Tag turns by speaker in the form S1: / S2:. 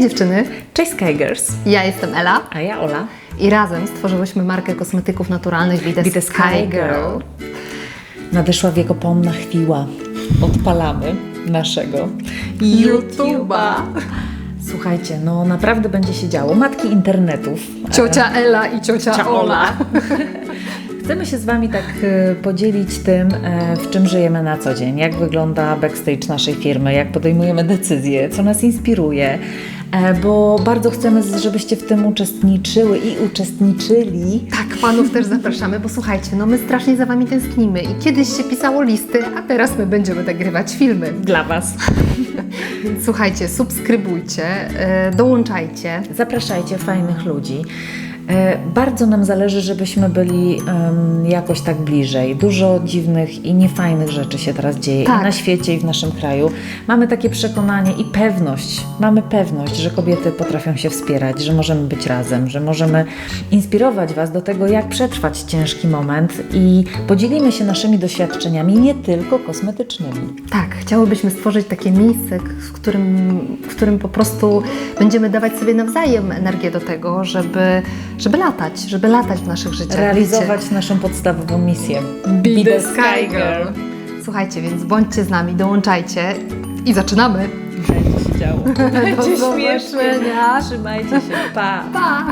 S1: dziewczyny,
S2: Cześć Skygers,
S1: ja jestem Ela
S2: a ja Ola.
S1: i razem stworzyłyśmy markę kosmetyków naturalnych Be The,
S2: Be the
S1: Sky
S2: Sky
S1: Girl.
S2: Nadeszła wiekopomna chwila. Odpalamy naszego
S1: YouTube'a.
S2: Słuchajcie, no naprawdę będzie się działo. Matki internetów.
S1: Ciocia Ela i ciocia,
S2: Ciocia
S1: Ola.
S2: Chcemy się z Wami tak e, podzielić tym, e, w czym żyjemy na co dzień, jak wygląda backstage naszej firmy, jak podejmujemy decyzje, co nas inspiruje, e, bo bardzo chcemy, żebyście w tym uczestniczyły i uczestniczyli.
S1: Tak, panów też zapraszamy, bo słuchajcie, no my strasznie za wami tęsknimy i kiedyś się pisało listy, a teraz my będziemy nagrywać filmy.
S2: Dla Was.
S1: Więc słuchajcie, subskrybujcie, e, dołączajcie.
S2: Zapraszajcie fajnych ludzi. E, Bardzo nam zależy, żebyśmy byli em, jakoś tak bliżej. Dużo dziwnych i niefajnych rzeczy się teraz dzieje
S1: Tak.
S2: i na świecie, i w naszym kraju. Mamy takie przekonanie i pewność, mamy pewność, że kobiety potrafią się wspierać, że możemy być razem, że możemy inspirować Was do tego, jak przetrwać ciężki moment i podzielimy się naszymi doświadczeniami, nie tylko kosmetycznymi.
S1: Tak, chciałybyśmy stworzyć takie miejsce, w którym, w którym po prostu będziemy dawać sobie nawzajem energię do tego, żeby, żeby latać, żeby latać w naszych życiach.
S2: Realizować naszą podstałową misję.
S1: Wiecie? Be the Sky Girl. Słuchajcie, więc bądźcie z nami, dołączajcie i zaczynamy.
S2: Będzie się działo. Będzie śmiesznie. Trzymajcie się. Pa!
S1: Pa!